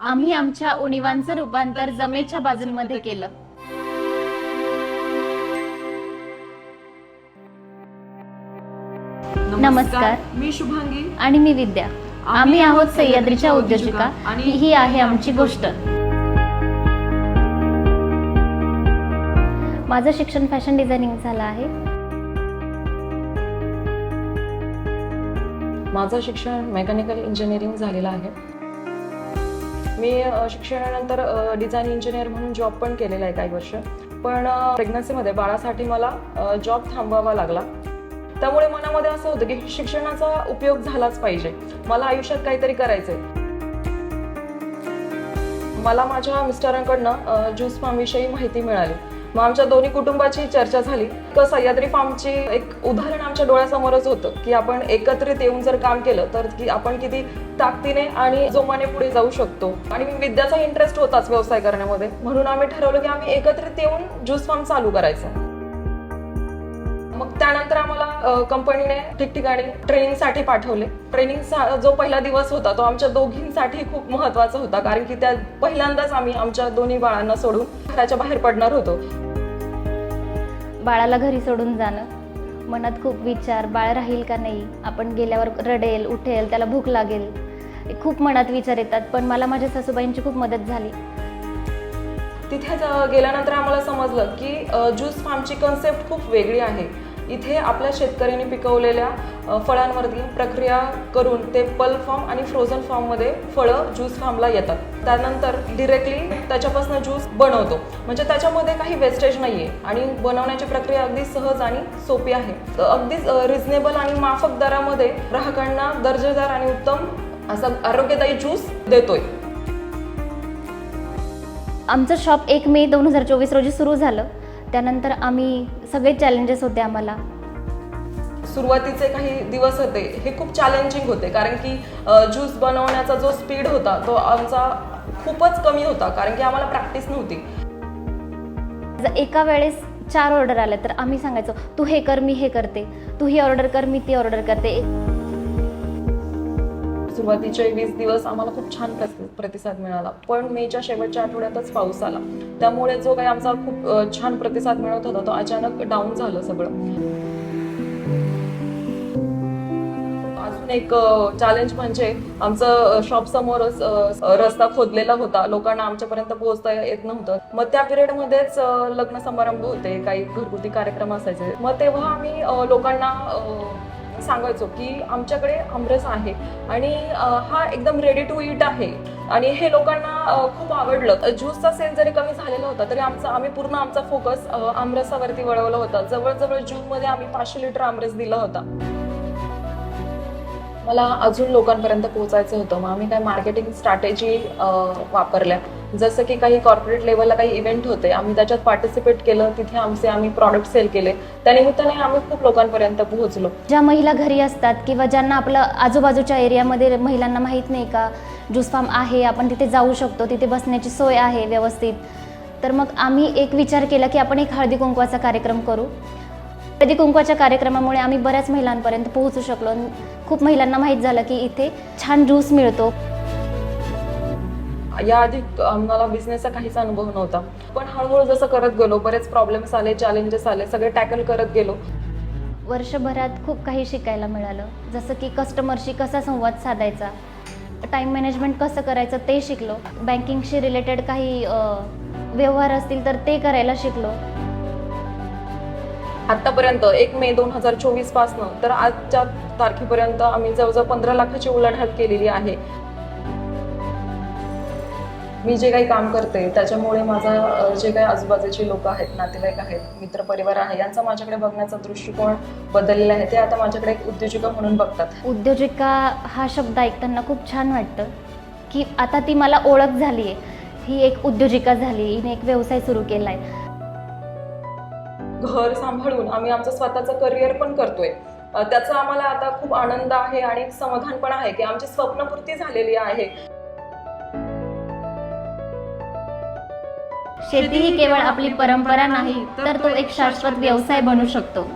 आम्ही आमच्या उणीवांचं रूपांतर जमेच्या बाजूंमध्ये केलं. नमस्कार. मी शुभांगी. आणि मी विद्या. आम्ही आहोत सह्याद्रीच्या उद्योजिका. आणि ही ही आहे आमची गोष्ट. माझं शिक्षण फॅशन डिझायनिंग झालं आहे. माझं शिक्षण मेकॅनिकल इंजिनिअरिंग झालेलं आहे. मी शिक्षणानंतर डिझाईन इंजिनियर म्हणून जॉब पण केलेला आहे काही वर्ष. पण प्रेग्नन्सीमध्ये बाळासाठी मला जॉब थांबवावा लागला. त्यामुळे मनामध्ये असं होतं की शिक्षणाचा उपयोग झालाच पाहिजे. मला आयुष्यात काहीतरी करायचंय. मला माझ्या मिस्टरांकडनं ज्यूस फार्मविषयी माहिती मिळाली. मग आमच्या दोन्ही कुटुंबाची चर्चा झाली. तर सह्याद्री फार्मची एक उदाहरण आमच्या डोळ्यासमोरच होतं की आपण एकत्रित येऊन जर काम केलं तर की आपण किती ताकदीने आणि जोमाने पुढे जाऊ शकतो. आणि विद्याचा इंटरेस्ट होताच व्यवसाय करण्यामध्ये. म्हणून आम्ही ठरवलं की आम्ही एकत्रित येऊन ज्यूस फार्म चालू करायचं. मग त्यानंतर आम्हाला कंपनीने ठिकठिकाणी ट्रेनिंगसाठी पाठवले. ट्रेनिंग जो पहिला दिवस होता तो आमच्या दोघींसाठी खूप महत्त्वाचा होता. कारण की त्या पहिल्यांदाच आम्ही आमच्या दोन्ही बाळांना सोडून घराच्या बाहेर पडणार होतो. बाळाला घरी सोडून जाणं मनात खूप विचार बाळ राहील का नाही आपण गेल्यावर रडेल उठेल त्याला भूक लागेल खूप मनात विचार येतात. पण मला माझ्या सासूबाईंची खूप मदत झाली. तिथे गेल्यानंतर आम्हाला समजलं की ज्यूस फार्मची कन्सेप्ट खूप वेगळी आहे. इथे आपल्या शेतकऱ्यांनी पिकवलेल्या फळांवरती प्रक्रिया करून ते पल फॉर्म आणि फ्रोझन फॉर्ममध्ये फळं ज्यूस फार्मला येतात. त्यानंतर डिरेक्टली त्याच्यापासून ज्यूस बनवतो. म्हणजे त्याच्यामध्ये काही वेस्टेज नाही आहे आणि बनवण्याची प्रक्रिया अगदी सहज आणि सोपी आहे. अगदी रिझनेबल आणि माफक दरामध्ये ग्राहकांना दर्जेदार आणि उत्तम असा आरोग्यदायी ज्यूस देतोय. आमचं शॉप एक मे दोन हजार चोवीस रोजी सुरू झालं. त्यानंतर आम्ही सगळे चॅलेंजेस होते आम्हाला. सुरुवातीचे काही दिवस होते हे खूप चॅलेंजिंग होते कारण की ज्यूस बनवण्याचा जो स्पीड होता तो आमचा खूपच कमी होता कारण की आम्हाला प्रॅक्टिस नव्हती. जर एका वेळेस चार ऑर्डर आल्या तर आम्ही सांगायचो तू हे कर मी हे करते. तू ही ऑर्डर कर मी ती ऑर्डर करते. सुरुवातीचे वीस दिवस आम्हाला खूप छान प्रतिसाद मिळाला. पण मेच्या शेवटच्या आठवड्यातच पाऊस आला. त्यामुळे जो काही आमचा खूप छान प्रतिसाद मिळत होता तो अचानक डाऊन झालं सगळं. अजून एक चॅलेंज म्हणजे आमचं शॉप समोरच रस्ता खोदलेला होता. लोकांना आमच्यापर्यंत पोहोचता येत नव्हतं. मग त्या पिरियड मध्येच लग्न समारंभ होते. काही घरगुती कार्यक्रम असायचे. मग तेव्हा आम्ही लोकांना सांगायचो की आमच्याकडे आमरस आहे आणि हा एकदम रेडी टू इट आहे. आणि हे लोकांना खूप आवडलं. ज्यूसचा सेल जरी कमी झालेला होता तरी आमचा आम्ही पूर्ण आमचा फोकस आमरसावरती वळवला होता. जवळजवळ जूनमध्ये आम्ही पाचशे लिटर आमरस दिला होता. मला अजून लोकांपर्यंत पोहोचायचं होतं. मग आम्ही काय मार्केटिंग स्ट्रॅटेजी वापरल्या. जसं की काही कॉर्पोरेट लेवलला काही इव्हेंट होते आम्ही त्याच्यात पार्टिसिपेट केलं तिथे आमचे आम्ही प्रॉडक्ट सेल केले. त्यानिमित्ताने आम्ही खूप लोकांपर्यंत पोहोचलो. ज्या महिला घरी असतात किंवा ज्यांना आपलं आजूबाजूच्या एरियामध्ये महिलांना माहीत नाही का ज्यूस फार्म आहे आपण तिथे जाऊ शकतो तिथे बसण्याची सोय आहे व्यवस्थित. तर मग आम्ही एक विचार केला की आपण एक हळदी कुंकवाचा कार्यक्रम करू. हळदी कुंकवाच्या कार्यक्रमामुळे आम्ही बऱ्याच महिलांपर्यंत पोहोचू शकलो. आणि खूप महिलांना माहीत झालं की इथे छान ज्यूस मिळतो. याआधी आम्हाला बिझनेसचा काहीच अनुभव नव्हता. पण हळूहळू जसं करत गेलो बरेच प्रॉब्लेम्स आले चॅलेंजेस आले सगळे टॅकल करत गेलो. वर्षभरात खूप काही शिकायला मिळालं. जसं की कस्टमरशी कसा संवाद साधायचा टाईम मॅनेजमेंट कसं करायचं ते शिकलो. बँकिंगशी रिलेटेड काही व्यवहार असतील तर ते करायला शिकलो. आतापर्यंत एक मे दोन हजार चोवीस पासनं तर आजच्या तारखेपर्यंत आम्ही जवळजवळ पंधरा लाखाची उलाढाल केलेली आहे. मी जे काही काम करते त्याच्यामुळे माझा जे काही आजूबाजूचे लोक आहेत नातेवाईक आहेत मित्रपरिवार आहे यांचा माझ्याकडे बघण्याचा दृष्टिकोन बदललेला आहे. ते आता माझ्याकडे एक उद्योजिका म्हणून बघतात. उद्योजिका हा शब्द ऐकताना खूप छान वाटतं की आता ती मला ओळख झाली आहे ही एक उद्योजिका झाली हिने एक व्यवसाय सुरू केला आहे घर सांभाळून आम्ही आमचं स्वतःचं करिअर पण करतोय. त्याचा आम्हाला आता खूप आनंद आहे आणि एक समाधान पण आहे की आमची स्वप्नपूर्ती झालेली आहे. शेती ही केवळ आपली परंपरा नाही तर तो एक शाश्वत व्यवसाय बनू शकतो.